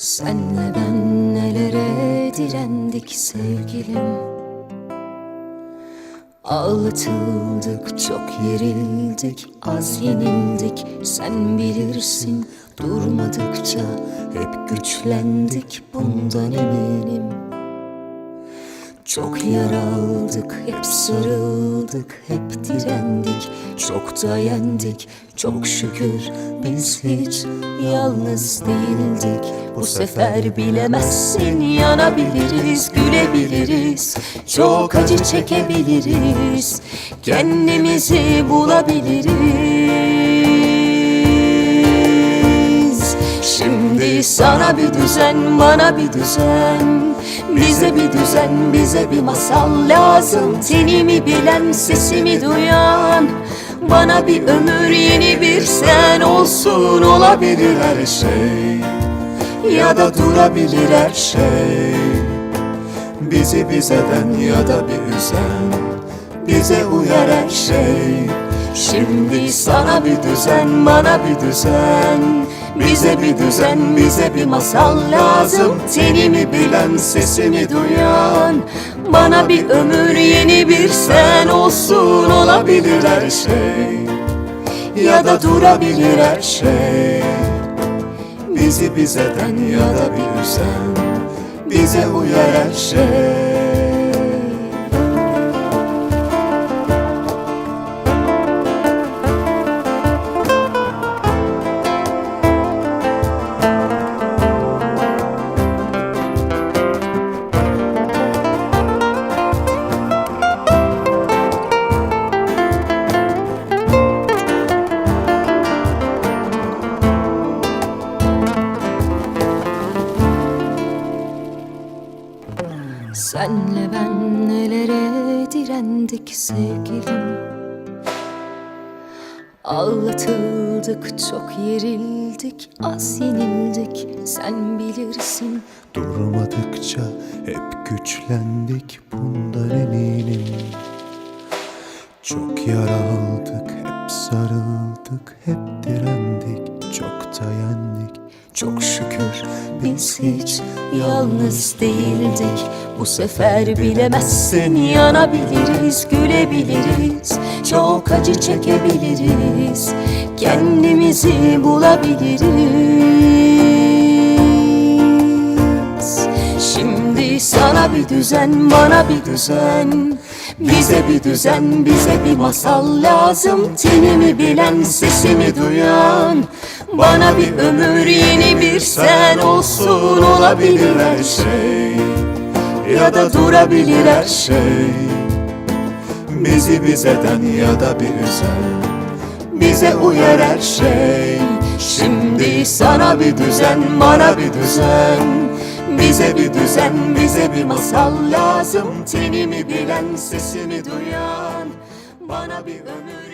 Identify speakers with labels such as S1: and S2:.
S1: Senle ben nelere direndik sevgilim? Ağlatıldık, çok yerildik, az yenildik. Sen bilirsin durmadıkça hep güçlendik. Bundan eminim çok yaraldık, hep sarıldık, hep direndik. Çok da yendik, çok şükür biz hiç yalnız değildik. Bu sefer bilemezsin, yanabiliriz, gülebiliriz. Çok acı çekebiliriz, kendimizi bulabiliriz sana bir düzen, bana bir düzen. Bize bir düzen, bize bir masal lazım. Tenimi bilen, sesimi duyan? Bana bir ömür, yeni bir sen olsun Olabilir her şey. Ya da durabilir her şey.
S2: Bizi bizeden ya da bir üzen. Bize uyar her şey
S1: Şimdi sana bir düzen, bana bir düzen. Bize bir düzen, bize bir masal lazım. Tenimi bilen, sesimi duyan. Bana bir ömür, yeni bir sen olsun Olabilir her şey. Ya da durabilir her şey.
S2: Bizi bizeden ya da bir üzen Bize uyar her şey
S1: Senle ben nelere direndik sevgilim? Ağlatıldık, çok yerildik, az yenildik. Sen bilirsin.
S2: Durmadıkça hep güçlendik bundan eminim. Çok yaraldık, hep sarıldık, hep direndik. Çok dayandık,
S1: Çok şükür biz hiç yalnız değildik. Bu sefer bilemezsin yanabiliriz, gülebiliriz. Çok acı çekebiliriz, kendimizi bulabiliriz. Şimdi sana bir düzen, bana bir düzen. Bize bir düzen, bize bir masal lazım. Tenimi bilen, sesimi duyan Bana bir ömür, yeni bir sen olsun Olabilir her şey.
S2: Ya da durabilir her şey. Bizi bizeden ya da bir üzen Bize uyar her şey.
S1: Şimdi sana bir düzen, bana bir düzen. Bize bir düzen, bize bir masal lazım. Tenimi bilen, sesimi duyan Bana bir ömür